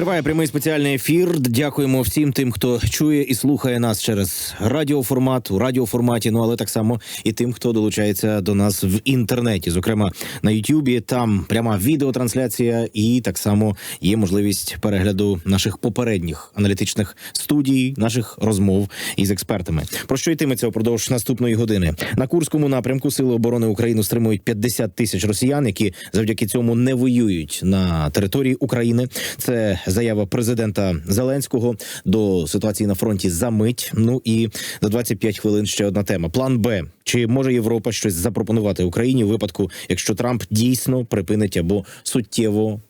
Триває прямий спеціальний ефір. Дякуємо всім тим, хто чує і слухає нас через радіоформат у радіоформаті. Ну але так само і тим, хто долучається до нас в інтернеті, зокрема на Ютубі. Там пряма відеотрансляція, і так само є можливість перегляду наших попередніх аналітичних студій, наших розмов із експертами. Про що йтиметься упродовж наступної години на Курському напрямку Сили оборони України стримують 50 тисяч росіян, які завдяки цьому не воюють на території України. Це заява президента Зеленського до ситуації на фронті за мить. Ну і за 25 хвилин ще одна тема. План Б. Чи може Європа щось запропонувати Україні у випадку, якщо Трамп дійсно припинить або суттєво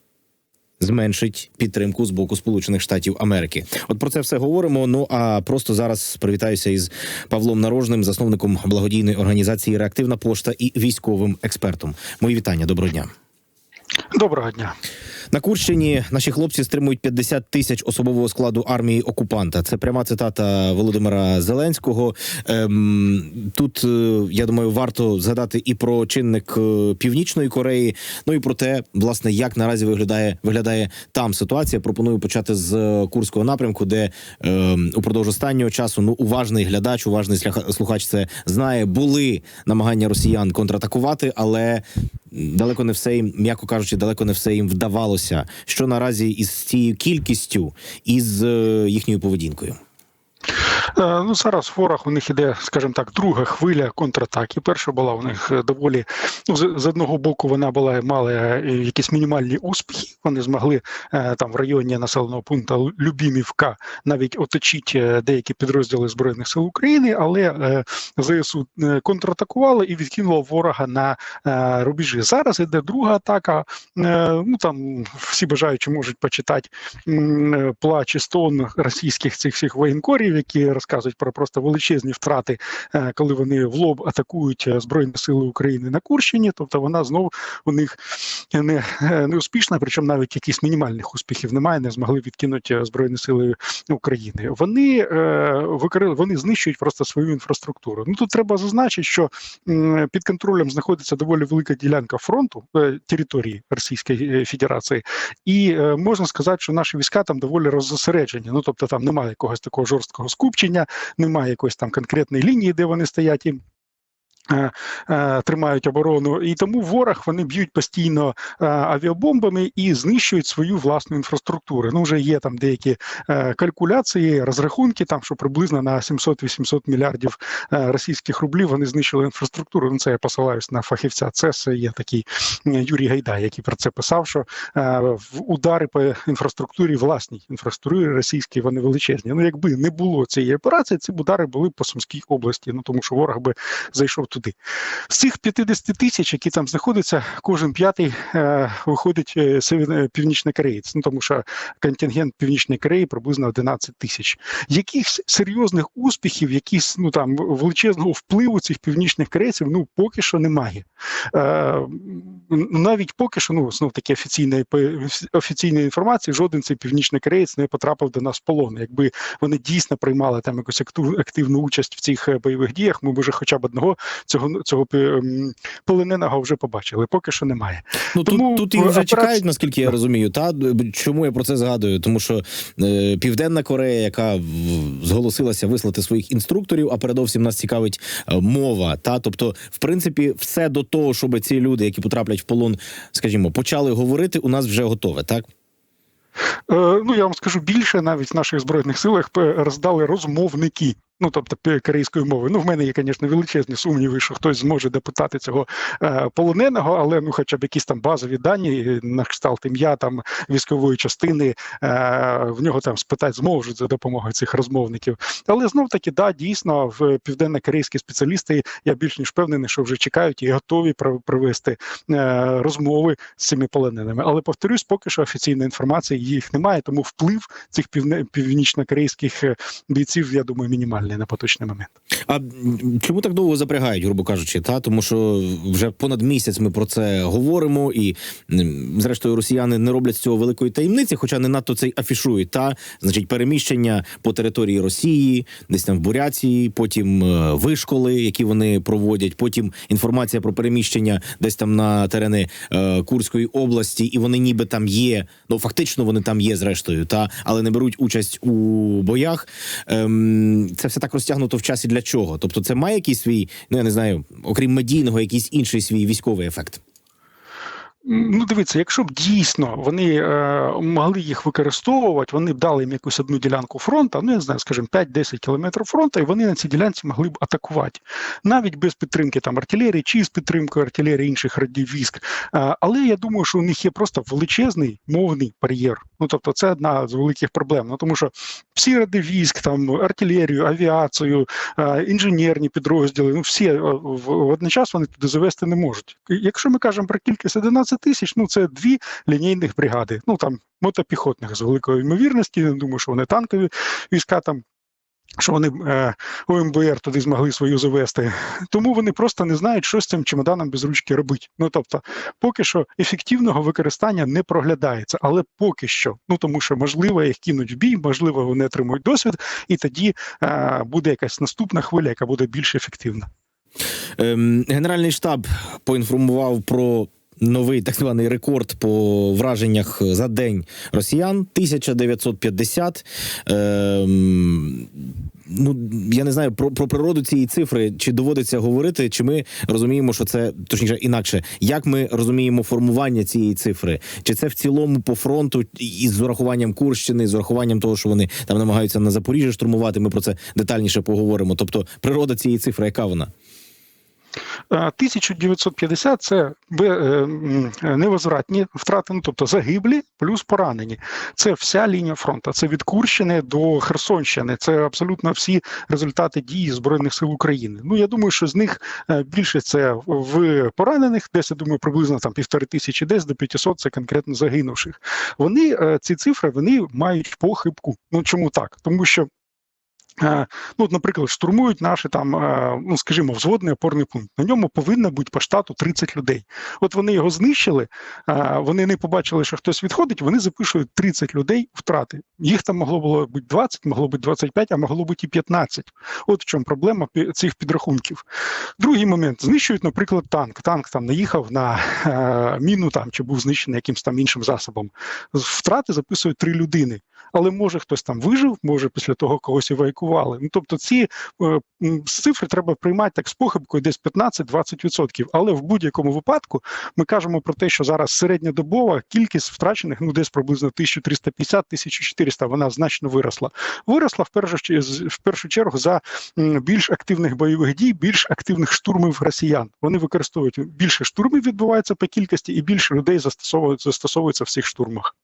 зменшить підтримку з боку Сполучених Штатів Америки. От про це все говоримо. Ну а просто зараз привітаюся із Павлом Нарожним, засновником благодійної організації Реактивна пошта і військовим експертом. Мої вітання, доброго дня. Доброго дня. На Курщині наші хлопці стримують 50 тисяч особового складу армії окупанта. Це пряма цитата Володимира Зеленського. Ем, тут е, я думаю, варто згадати і про чинник е, Північної Кореї. Ну і про те, власне, як наразі виглядає виглядає там ситуація. Пропоную почати з е, курського напрямку, де ем, упродовж останнього часу ну уважний глядач, уважний слухач це знає. Були намагання росіян контратакувати, але далеко не все їм, м'яко кажучи, далеко не все їм вдавалося. Що наразі із цією кількістю і з е, їхньою поведінкою? Е, Ну зараз в ворог у них іде, скажімо так, друга хвиля контратаки. Перша була у них е, доволі ну, з, одного боку, вона була мала е, якісь мінімальні успіхи. Вони змогли там в районі населеного пункту Любімівка навіть оточити деякі підрозділи збройних сил України, але ЗСУ контратакували і відкинуло ворога на рубежі. Зараз іде друга атака. Ну там всі бажаючі можуть почитати плач і стон російських цих всіх воєнкорів, які розказують про просто величезні втрати, е, коли вони в лоб атакують е, збройні сили України на Курщині. Тобто вона знову у них не, е, не успішна, причому навіть якихось мінімальних успіхів немає, не змогли відкинути збройні сили України. Вони вони знищують просто свою інфраструктуру. Ну тут треба зазначити, що під контролем знаходиться доволі велика ділянка фронту території Російської Федерації, і можна сказати, що наші війська там доволі роззосереджені. Ну тобто там немає якогось такого жорсткого скупчення, немає якоїсь там конкретної лінії, де вони стоять і. Е, е, Тримають оборону, і тому ворог вони б'ють постійно е, авіабомбами і знищують свою власну інфраструктуру. Ну вже є там деякі калькуляції, розрахунки, там що приблизно на 700-800 мільярдів російських рублів вони знищили інфраструктуру. Ну це я посилаюсь на фахівця. Це є такий Юрій Гайдай, який про це писав, що удари по інфраструктурі власній інфраструктурі російській вони величезні. Ну якби не було цієї операції, ці удари були по Сумській області. Ну тому що ворог би зайшов туди. З цих 50 тисяч, які там знаходяться, кожен п'ятий е, виходить е, севі- північний кореєць. Ну тому що контингент північної Кореї приблизно 11 тисяч. Якихось серйозних успіхів, якісь ну там величезного впливу цих північних корейців, ну поки що немає. Е, навіть поки що, ну знов таки офіційної офіційної інформації, жоден цей північний кореєць не потрапив до нас в полон. Якби вони дійсно приймали там якусь актив- активну участь в цих е, бойових діях, ми б вже хоча б одного цього цього ем, полоненого вже побачили. Поки що немає. Ну Тому тут, тут їх вже чекають, наскільки я розумію. Та чому я про це згадую? Тому що е, Південна Корея, яка зголосилася вислати своїх інструкторів, а передовсім нас цікавить е, мова. Та тобто, в принципі, все до того, щоб ці люди, які потраплять в полон, скажімо, почали говорити, у нас вже готове, так. Е, ну я вам скажу більше, навіть в наших збройних силах е, роздали розмовники. Ну, тобто корейською мовою. Ну, в мене є, звісно, величезні сумніви, що хтось зможе допитати цього е, полоненого, але ну, хоча б якісь там базові дані е, на кшталт ім'я там військової частини, е, в нього там спитати зможуть за допомогою цих розмовників. Але знов таки, да, дійсно, в південно-корейські спеціалісти, я більш ніж впевнений, що вже чекають і готові пров- провести е, розмови з цими полоненими. Але повторюсь, поки що офіційної інформації їх немає, тому вплив цих північно-корейських е, бійців, я думаю, мінімальний. Оптимальний на поточний момент. А чому так довго запрягають, грубо кажучи, та тому що вже понад місяць ми про це говоримо, і зрештою росіяни не роблять з цього великої таємниці, хоча не надто це й афішують. Та значить, переміщення по території Росії, десь там в Буряції, потім е, вишколи, які вони проводять, потім інформація про переміщення десь там на терени е, Курської області, і вони ніби там є. Ну фактично вони там є, зрештою, та але не беруть участь у боях. Ем, це все так розтягнуто в часі для чого? Тобто, це має якийсь свій, ну я не знаю, окрім медійного, якийсь інший свій військовий ефект. Ну, дивіться, якщо б дійсно вони е, могли їх використовувати, вони б дали їм якусь одну ділянку фронту, ну я не знаю, скажімо, 5-10 кілометрів фронту, і вони на цій ділянці могли б атакувати навіть без підтримки там артилерії чи з підтримкою артилерії інших родів військ. Е, але я думаю, що у них є просто величезний мовний бар'єр. Ну тобто, це одна з великих проблем. Ну тому що всі ради військ, там артилерію, авіацію, е, інженерні підрозділи, ну всі е, в в одночас вони туди завести не можуть. Якщо ми кажемо про кількість 11 тисяч, ну це дві лінійних бригади. Ну там мотопіхотних з великою ймовірності. Я думаю, що вони танкові війська там. Що вони е, ОМБР туди змогли свою завести, тому вони просто не знають, що з цим чемоданом без ручки робити. Ну тобто, поки що ефективного використання не проглядається, але поки що, ну тому що можливо їх кинуть в бій, можливо, вони отримують досвід, і тоді е, буде якась наступна хвиля, яка буде більш ефективна. Ем, Генеральний штаб поінформував про. Новий так званий рекорд по враженнях за день росіян 1950. Ем, ну я не знаю про, про природу цієї цифри, чи доводиться говорити, чи ми розуміємо, що це точніше інакше. Як ми розуміємо формування цієї цифри? Чи це в цілому по фронту із урахуванням Курщини, з урахуванням того, що вони там намагаються на Запоріжжя штурмувати? Ми про це детальніше поговоримо. Тобто, природа цієї цифри, яка вона? Е, 1950 – це е, невозвратні втрати, ну тобто загиблі плюс поранені. Це вся лінія фронту. Це від Курщини до Херсонщини. Це абсолютно всі результати дії збройних сил України. Ну я думаю, що з них е, більше це в поранених, десь я думаю, приблизно там півтори тисячі, десь до 500 – це конкретно загинувших. Вони е, ці цифри вони мають похибку. Ну чому так? Тому що. Е, Ну, наприклад, штурмують наші там, е, ну скажімо, взводний опорний пункт. На ньому повинно бути по штату 30 людей. От вони його знищили, е, вони не побачили, що хтось відходить. Вони запишуть 30 людей втрати. Їх там могло було бути 20, могло бути 25, а могло бути і 15. От в чому проблема цих підрахунків. Другий момент знищують, наприклад, танк. Танк там наїхав на міну там чи був знищений якимсь там іншим засобом. Втрати записують три людини. Але може хтось там вижив, може після того когось евакували. Ну тобто, ці е, цифри треба приймати так з похибкою, десь 15-20%. Але в будь-якому випадку ми кажемо про те, що зараз середньодобова кількість втрачених ну десь приблизно 1350-1400, Вона значно виросла. Виросла в першу в першу чергу за більш активних бойових дій, більш активних штурмів росіян. Вони використовують більше штурмів відбувається по кількості, і більше людей застосовують застосовується в цих штурмах.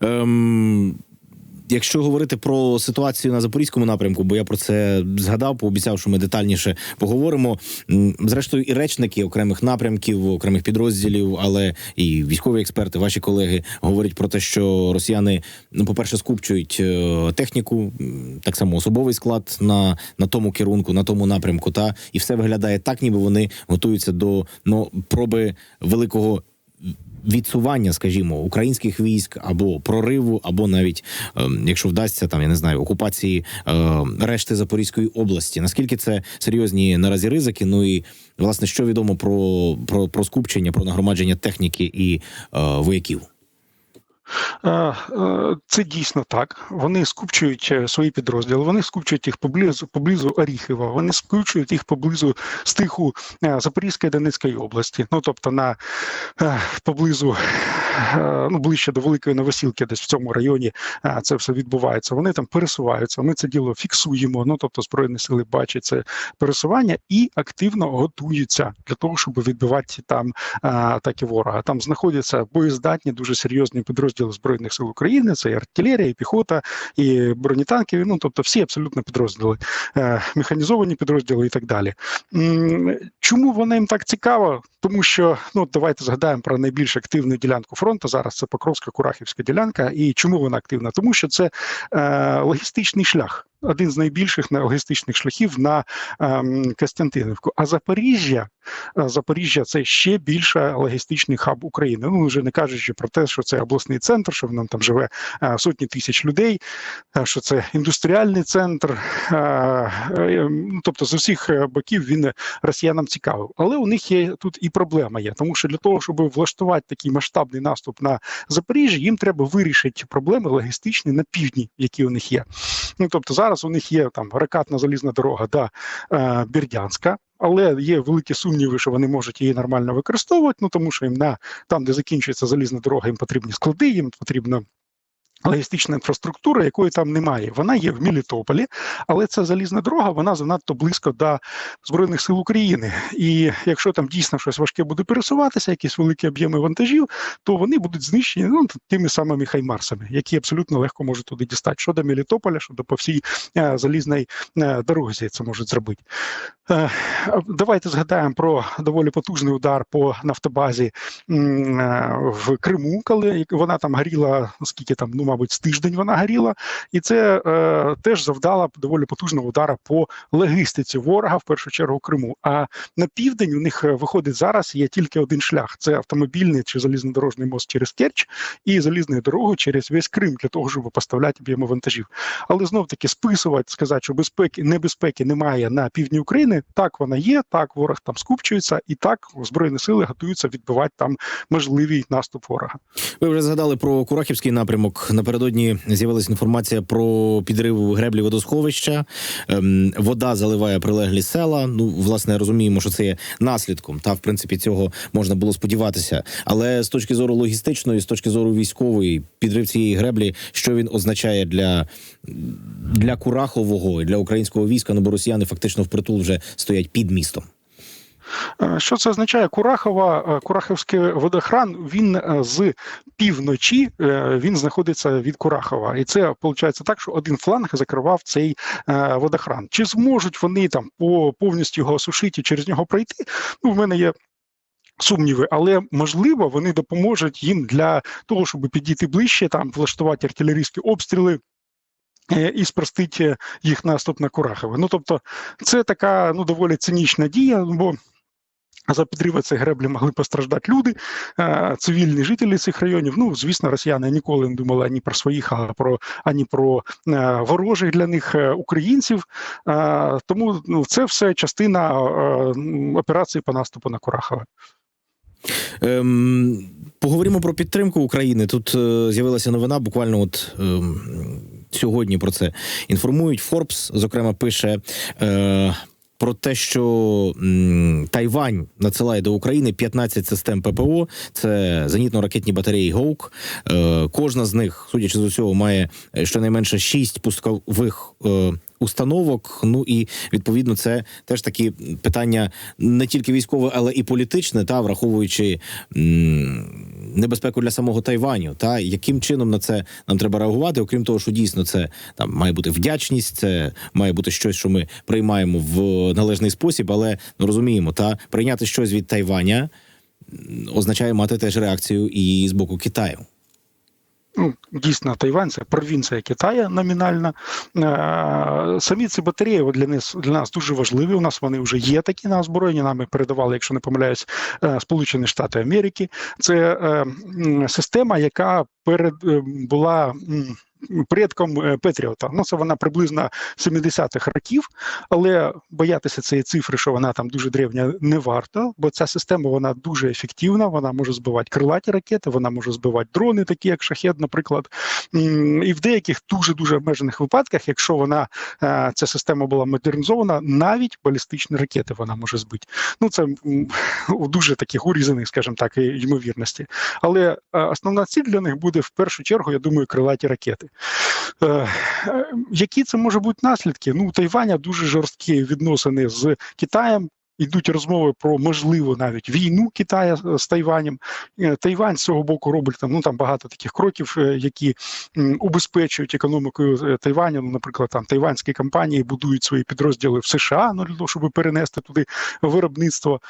Ем, якщо говорити про ситуацію на запорізькому напрямку, бо я про це згадав, пообіцяв, що ми детальніше поговоримо. Зрештою, і речники окремих напрямків, окремих підрозділів, але і військові експерти, ваші колеги говорять про те, що росіяни, ну, по-перше, скупчують е, техніку, так само особовий склад на, на тому керунку, на тому напрямку, та і все виглядає так, ніби вони готуються до ну, проби великого відсування, скажімо, українських військ або прориву, або навіть ем, якщо вдасться там, я не знаю, окупації е, решти Запорізької області. Наскільки це серйозні наразі ризики? Ну і власне, що відомо про, про, про скупчення, про нагромадження техніки і е, вояків? Е, е, Це дійсно так. Вони скупчують е, свої підрозділи, вони скупчують їх поблизу поблизу Оріхова, вони скупчують їх поблизу стиху Запорізької Донецької області. Ну тобто на поблизу ну ближче до Великої Новосілки, десь в цьому районі це все відбувається. Вони там пересуваються. Ми це діло фіксуємо. Ну тобто збройні сили бачать це пересування і активно готуються для того, щоб відбивати там атаки ворога. Там знаходяться боєздатні, дуже серйозні підрозділи збройних сил України. Це і артилерія, і піхота, і бронетанки. Ну тобто, всі абсолютно підрозділи, е, механізовані підрозділи і так далі. Чому вона їм так цікава? Тому що ну давайте згадаємо про найбільш активну ділянку фронту. Зараз це Покровська Курахівська ділянка. І чому вона активна? Тому що це е, логістичний шлях. Один з найбільших на- логістичних шляхів на ем, Костянтинівку. А Запоріжжя, е, Запоріжжя це ще більше логістичний хаб України. Ну вже не кажучи про те, що це обласний центр, що в нам там живе е, сотні тисяч людей, е, що це індустріальний центр. ну, Тобто з усіх боків він росіянам цікавий. Але у них є тут і проблема є, тому що для того, щоб влаштувати такий масштабний наступ на Запоріжжя, їм треба вирішити проблеми логістичні на півдні, які у них є. Ну тобто зараз у них є там ракатна залізна дорога до е, Бердянська. Але є великі сумніви, що вони можуть її нормально використовувати. Ну тому що їм на там, де закінчується залізна дорога, їм потрібні склади, їм потрібно логістична інфраструктура, якої там немає. Вона є в Мелітополі, але ця залізна дорога вона занадто близько до збройних сил України. І якщо там дійсно щось важке буде пересуватися, якісь великі об'єми вантажів, то вони будуть знищені ну, тими самими хаймарсами, які абсолютно легко можуть туди дістати. Щодо Мелітополя, щодо по всій е, залізній е, дорозі це можуть зробити. Е, давайте згадаємо про доволі потужний удар по нафтобазі м, в Криму, коли вона там горіла, скільки там, ну мабуть, з тиждень вона горіла, і це е, теж завдало доволі потужного удара по логістиці ворога, в першу чергу Криму. А на південь у них е, виходить зараз є тільки один шлях: це автомобільний чи залізнодорожний мост через Керч і залізною дорогою через весь Крим для того, щоб поставляти об'єми вантажів. Але знов таки списувати, сказати, що безпеки небезпеки немає на півдні України. Так вона є, так ворог там скупчується, і так збройні сили готуються відбивати там можливий наступ ворога. Ви вже згадали про Курахівський напрямок. Напередодні з'явилася інформація про підрив греблі водосховища. Ем, вода заливає прилеглі села. Ну, власне, розуміємо, що це є наслідком. Та в принципі цього можна було сподіватися. Але з точки зору логістичної, з точки зору військової, підрив цієї греблі, що він означає для, для Курахового і для українського війська? Ну бо росіяни фактично впритул вже стоять під містом. Е, Що це означає? Курахова, е, Курахівський водохран. Він е, з півночі е, він знаходиться від Курахова, і це виходить так, що один фланг закривав цей е, водохран. Чи зможуть вони там по повністю його осушити через нього пройти? Ну, в мене є. Сумніви, але можливо вони допоможуть їм для того, щоб підійти ближче, там влаштувати артилерійські обстріли е, і спростити їх наступ на Курахове. Ну тобто, це така ну доволі цинічна дія, бо за підриви цих греблі могли постраждати люди, е, цивільні жителі цих районів. Ну, звісно, росіяни ніколи не думали ані про своїх, а про ані про е, ворожих для них е, українців. Е, Тому ну, це все частина е, операції по наступу на Курахове. Ем, поговоримо про підтримку України. Тут е, з'явилася новина. Буквально от ем, сьогодні про це інформують. Форбс, зокрема, пише. Е, про те, що м, Тайвань надсилає до України 15 систем ППО, це зенітно-ракетні батареї ГОУК. Е, кожна з них, судячи з усього, має е, щонайменше 6 пускових е, установок. Ну і відповідно це теж такі питання не тільки військове, але і політичне, та враховуючи небезпеку для самого Тайваню. Та яким чином на це нам треба реагувати? Окрім того, що дійсно це там має бути вдячність, це має бути щось, що ми приймаємо в належний спосіб, але ну розуміємо, та прийняти щось від Тайваня означає мати теж реакцію і з боку Китаю. Ну, дійсно Тайвань це провінція Китаю номінальна. Е, Самі ці батареї для нас для нас дуже важливі. У нас вони вже є такі на озброєнні. Нами передавали, якщо не помиляюсь, е, Сполучені Штати Америки. Це е, система, яка перед була. Предком е, Петріота. Ну, це вона приблизно 70-х років, але боятися цієї цифри, що вона там дуже древня, не варто, бо ця система вона дуже ефективна. Вона може збивати крилаті ракети, вона може збивати дрони, такі як шахет, наприклад. І в деяких дуже дуже обмежених випадках, якщо вона е, ця система була модернізована, навіть балістичні ракети вона може збити. Ну це у дуже таких урізаних, скажімо так, ймовірності. Але е, основна ціль для них буде в першу чергу, я думаю, крилаті ракети. Е, е, Які це може бути наслідки? Ну, у Тайваня дуже жорсткі відносини з Китаєм. Йдуть розмови про можливу навіть війну Китаю з- Тайванем. Е, Тайвань з цього боку робить там ну там багато таких кроків, які убезпечують економіку Тайваню. Ну, наприклад, там тайванські компанії будують свої підрозділи в США, ну для того, щоб перенести туди виробництво.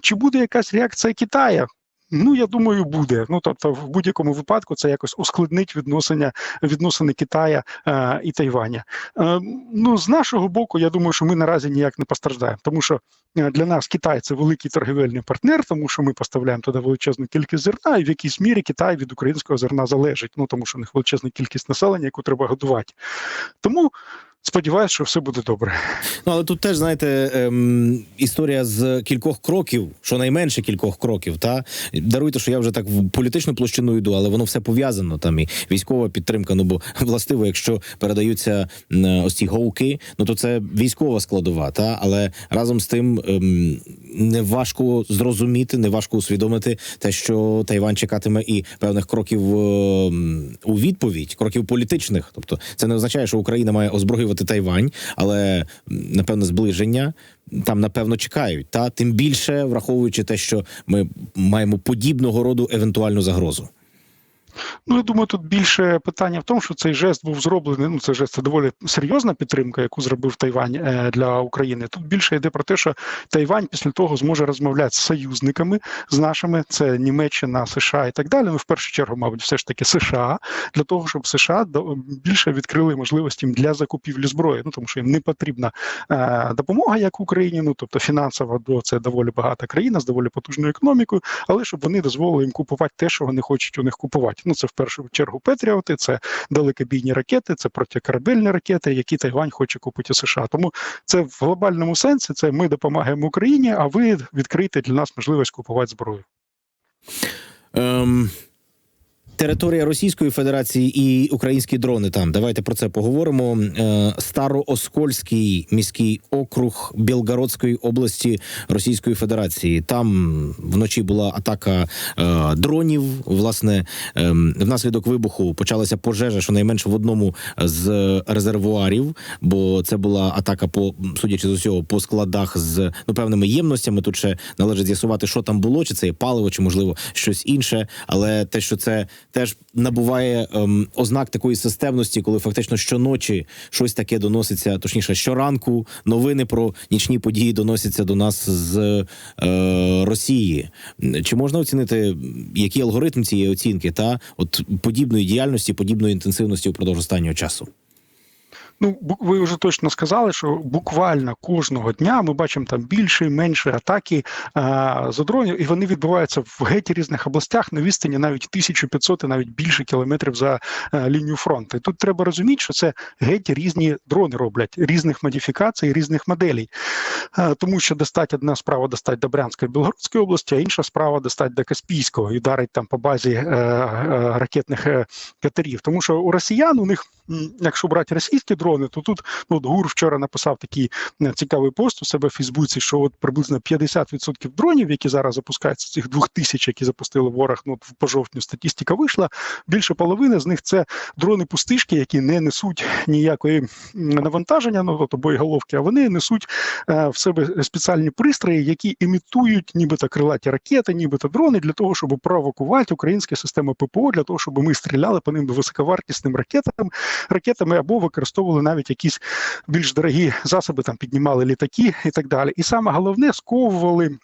Чи буде якась реакція Китаю? Ну, я думаю, буде. Ну тобто, в будь-якому випадку це якось ускладнить відносини, відносини Китая е, і Тайваня. Е, ну, з нашого боку, я думаю, що ми наразі ніяк не постраждаємо, тому що е, для нас Китай це великий торгівельний партнер, тому що ми поставляємо туди величезну кількість зерна, і в якійсь мірі Китай від українського зерна залежить. Ну тому що у них величезна кількість населення, яку треба годувати. Тому сподіваюся, що все буде добре. Ну але тут теж знаєте ем, історія з кількох кроків, щонайменше кількох кроків. Та даруйте, що я вже так в політичну площину йду, але воно все пов'язано. Там і військова підтримка. Ну бо властиво, якщо передаються ось ці гоуки, ну то це військова складова. Та але разом з тим ем, не важко зрозуміти, не важко усвідомити те, що Тайвань чекатиме і певних кроків ем, у відповідь, кроків політичних. Тобто, це не означає, що Україна має озброювати Тайвань, але напевно зближення там напевно чекають. Та тим більше враховуючи те, що ми маємо подібного роду евентуальну загрозу. Ну, я думаю, тут більше питання в тому, що цей жест був зроблений. Ну, це жест це доволі серйозна підтримка, яку зробив Тайвань е, для України. Тут більше йде про те, що Тайвань після того зможе розмовляти з союзниками з нашими, це Німеччина, США і так далі. Ну, в першу чергу, мабуть, все ж таки США, для того, щоб США до- більше відкрили можливості для закупівлі зброї. Ну тому що їм не потрібна е, допомога, як Україні, ну тобто фінансово, бо це доволі багата країна з доволі потужною економікою, але щоб вони дозволили їм купувати те, що вони хочуть у них купувати. Ну це в першу чергу Петріоти, це далекобійні ракети, це протикорабельні ракети, які Тайвань хоче купити США. Тому це в глобальному сенсі це ми допомагаємо Україні, а ви відкрите для нас можливість купувати зброю. Ем, територія Російської Федерації і українські дрони там. Давайте про це поговоримо. Е, Старооскольський міський округ Білгородської області Російської Федерації. Там вночі була атака е, дронів. Власне, ем, внаслідок вибуху почалася пожежа, щонайменше в одному з резервуарів, бо це була атака по судячи з усього по складах з ну певними ємностями. Тут ще належить з'ясувати, що там було, чи це є паливо, чи можливо щось інше. Але те, що це теж набуває ем, ознак такої системності, коли фактично щоночі щось таке доноситься, точніше, щоранку новини про нічні події доносяться до нас з е, Росії. Чи можна оцінити, який алгоритм цієї оцінки та от подібної діяльності, подібної інтенсивності упродовж останнього часу? Ну, ви вже точно сказали, що буквально кожного дня ми бачимо там більше і менше атаки а, з дронів, і вони відбуваються в геть різних областях на відстані навіть 1500 і навіть більше кілометрів за а, лінію фронту. І тут треба розуміти, що це геть різні дрони роблять різних модифікацій, різних моделей. А, тому що достать одна справа достать до Брянської Білгородської області, а інша справа достать до Каспійського і вдарить там по базі е, е, ракетних е, катерів. Тому що у росіян у них, якщо брати російські дрони, то тут ну, от ГУР вчора написав такий е, цікавий пост у себе в Фейсбуці, що от приблизно 50% дронів, які зараз запускаються, цих двох тисяч, які запустили ворог, ну по жовтню статистика вийшла. Більше половини з них це дрони пустишки, які не несуть ніякої навантаження, ну тобто боєголовки, а вони несуть е, в себе спеціальні пристрої, які імітують нібито крилаті ракети, нібито дрони для того, щоб провокувати українські системи ППО, для того, щоб ми стріляли по ним високовартісним ракетам, ракетами або використовували навіть якісь більш дорогі засоби, там піднімали літаки і так далі. І саме головне сковували.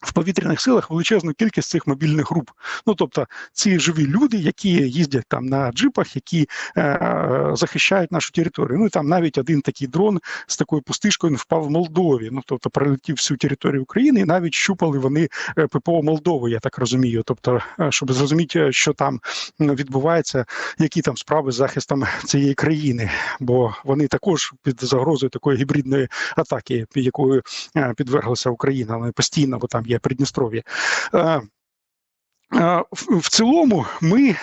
В повітряних силах величезну кількість цих мобільних груп. Ну тобто, ці живі люди, які їздять там на джипах, які е, захищають нашу територію. Ну і там навіть один такий дрон з такою пустишкою він впав в Молдові. Ну тобто пролетів всю територію України, і навіть щупали вони е, ППО Молдови, я так розумію. Тобто, е, щоб зрозуміти, що там відбувається, які там справи з захистом цієї країни, бо вони також під загрозою такої гібридної атаки, якою е, підверглася Україна. Вони постійно, бо там є Придністров'я. Е, е, В цілому, ми е,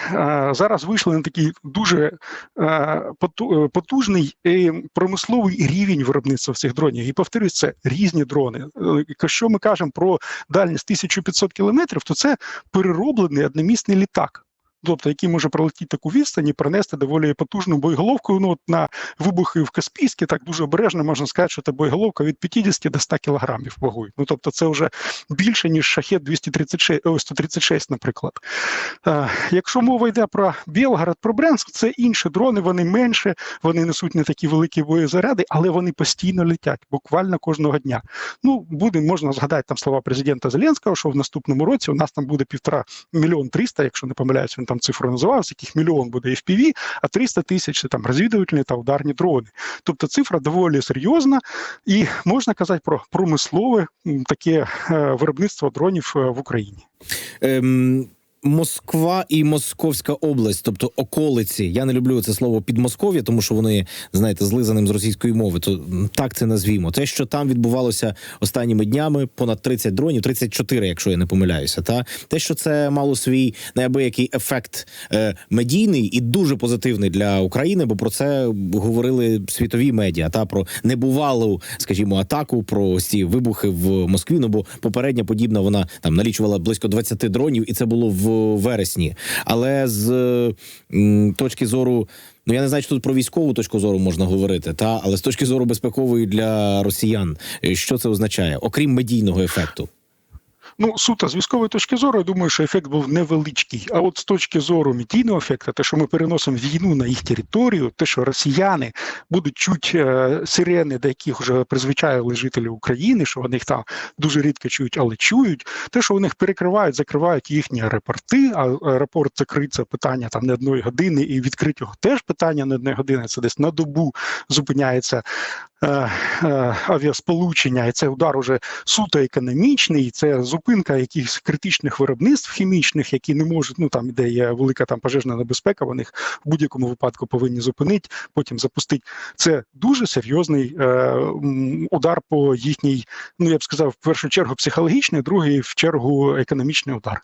зараз вийшли на такий дуже е, поту- е, потужний е, промисловий рівень виробництва цих дронів. І повторюсь, це різні дрони. Е, Якщо ми кажемо про дальність 1500 кілометрів, то це перероблений одномісний літак. Тобто який може пролетіти таку відстань і принести доволі потужну боєголовку. Ну от на вибухи в Каспійській так дуже обережно можна сказати, що це боєголовка від 50 до 100 кілограмів вагою. Ну тобто, це вже більше ніж шахет 236, о, 136, наприклад. Е, якщо мова йде про Білгород, про Брянськ, це інші дрони, вони менше, вони несуть не такі великі боєзаряди, але вони постійно летять, буквально кожного дня. Ну, буде можна згадати там слова президента Зеленського, що в наступному році у нас там буде півтора мільйон триста, якщо не помиляюсь, він там цифру називав, яких мільйон буде FPV, а 300 тисяч це там розвідувальні та ударні дрони. Тобто цифра доволі серйозна, і можна казати про промислове таке е, виробництво дронів е, в Україні. Ем, Москва і Московська область, тобто околиці. Я не люблю це слово підмосков'я, тому що вони знаєте злизаним з російської мови. То так це назвімо. Те, що там відбувалося останніми днями, понад 30 дронів, 34, якщо я не помиляюся. Та те, що це мало свій неабиякий ефект е, медійний і дуже позитивний для України, бо про це говорили світові медіа. Та про небувалу, скажімо, атаку, про ці вибухи в Москві. Ну бо попередня подібна вона там налічувала близько 20 дронів, і це було в вересні. Але з точки зору. Ну, я не знаю, чи тут про військову точку зору можна говорити, та але з точки зору безпекової для росіян, е, що це означає, окрім медійного ефекту. Ну, суто з військової точки зору, я думаю, що ефект був невеличкий. А от з точки зору медійного ефекту, те, що ми переносимо війну на їх територію, те, що росіяни будуть чути е, сирени, до яких вже призвичайили жителі України, що вони їх там дуже рідко чують, але чують. Те, що вони їх перекривають, закривають їхні аеропорти, а аеропорт закрит це питання там не одної години, і відкрить його теж питання не одної години. Це десь на добу зупиняється е, е, авіасполучення, і це удар уже суто економічний, це зупинка якихось критичних виробництв хімічних, які не можуть, ну там де є велика там пожежна небезпека, вони в будь-якому випадку повинні зупинити, потім запустити. Це дуже серйозний е, удар по їхній, ну я б сказав, в першу чергу психологічний, другий в чергу економічний удар.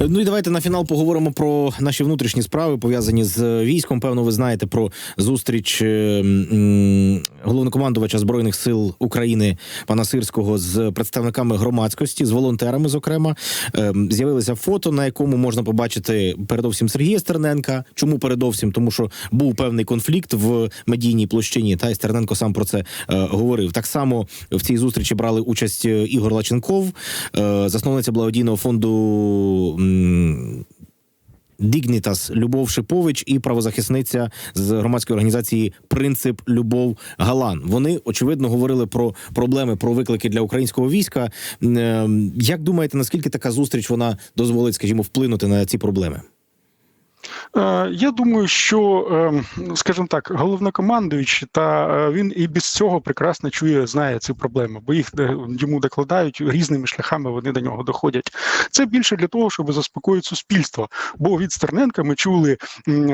Ну і давайте на фінал поговоримо про наші внутрішні справи, пов'язані з військом. Певно, ви знаєте про зустріч е, головнокомандувача збройних сил України пана Сирського з представниками громадськості, з волонтерами. Зокрема, Е, з'явилися фото, на якому можна побачити передовсім Сергія Стерненка. Чому передовсім? Тому що був певний конфлікт в медійній площині. Та й Стерненко сам про це е, говорив. Так само в цій зустрічі брали участь Ігор Лаченков, засновниця благодійного фонду. Дігнітас Любов Шипович і правозахисниця з громадської організації Принцип Любов Галан. Вони очевидно говорили про проблеми, про виклики для українського війська. Е, Як думаєте, наскільки така зустріч вона дозволить, скажімо, вплинути на ці проблеми? Е, Я думаю, що, ем, скажімо так, головнокомандуючий, та е, він і без цього прекрасно чує, знає ці проблеми, бо їх е, йому докладають різними шляхами. Вони до нього доходять. Це більше для того, щоб заспокоїти суспільство. Бо від Стерненка ми чули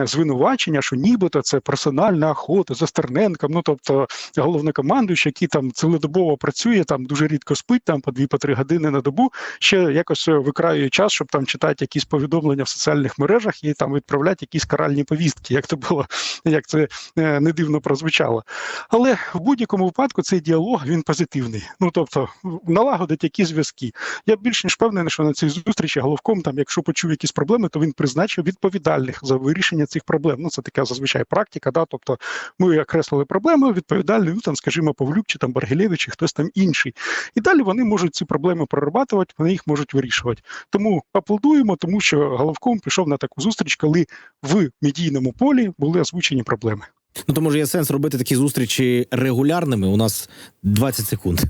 звинувачення, що нібито це персональна охота за Стерненком. Ну тобто головнокомандуючий, який там цілодобово працює, там дуже рідко спить, там по дві по три години на добу, ще якось е, викраює час, щоб там читати якісь повідомлення в соціальних мережах і там відправляти якісь каральні повістки, як це було, як це е, не дивно прозвучало. Але в будь-якому випадку цей діалог він позитивний. Ну тобто налагодить якісь зв'язки. Я більш ніж впевнений, що на цій зустрічі головком, там, якщо почув якісь проблеми, то він призначив відповідальних за вирішення цих проблем. Ну це така зазвичай практика. Да? Тобто ми окреслили проблеми, відповідальний, ну там, скажімо, Павлюк чи там Баргілєвич, чи хтось там інший. І далі вони можуть ці проблеми прорабатувати, вони їх можуть вирішувати. Тому аплодуємо, тому що головком пішов на таку зустріч, коли в медійному полі були озвучені проблеми. Ну то може є сенс робити такі зустрічі регулярними. У нас 20 секунд.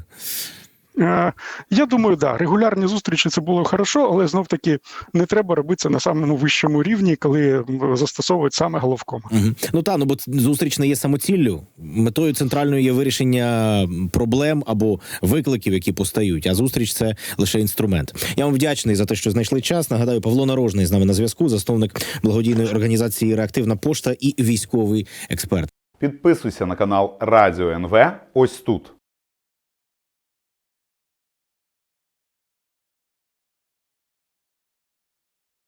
Е, Я думаю, да, регулярні зустрічі це було хорошо, але знов таки не треба робити це на самому вищому рівні, коли застосовують саме головком. Мгм. Ну та ну бо зустріч не є самоціллю. Метою центральною є вирішення проблем або викликів, які постають. А зустріч це лише інструмент. Я вам вдячний за те, що знайшли час. Нагадаю, Павло Нарожний з нами на зв'язку, засновник благодійної організації Реактивна пошта і військовий експерт. Підписуйся на канал Радіо НВ ось тут.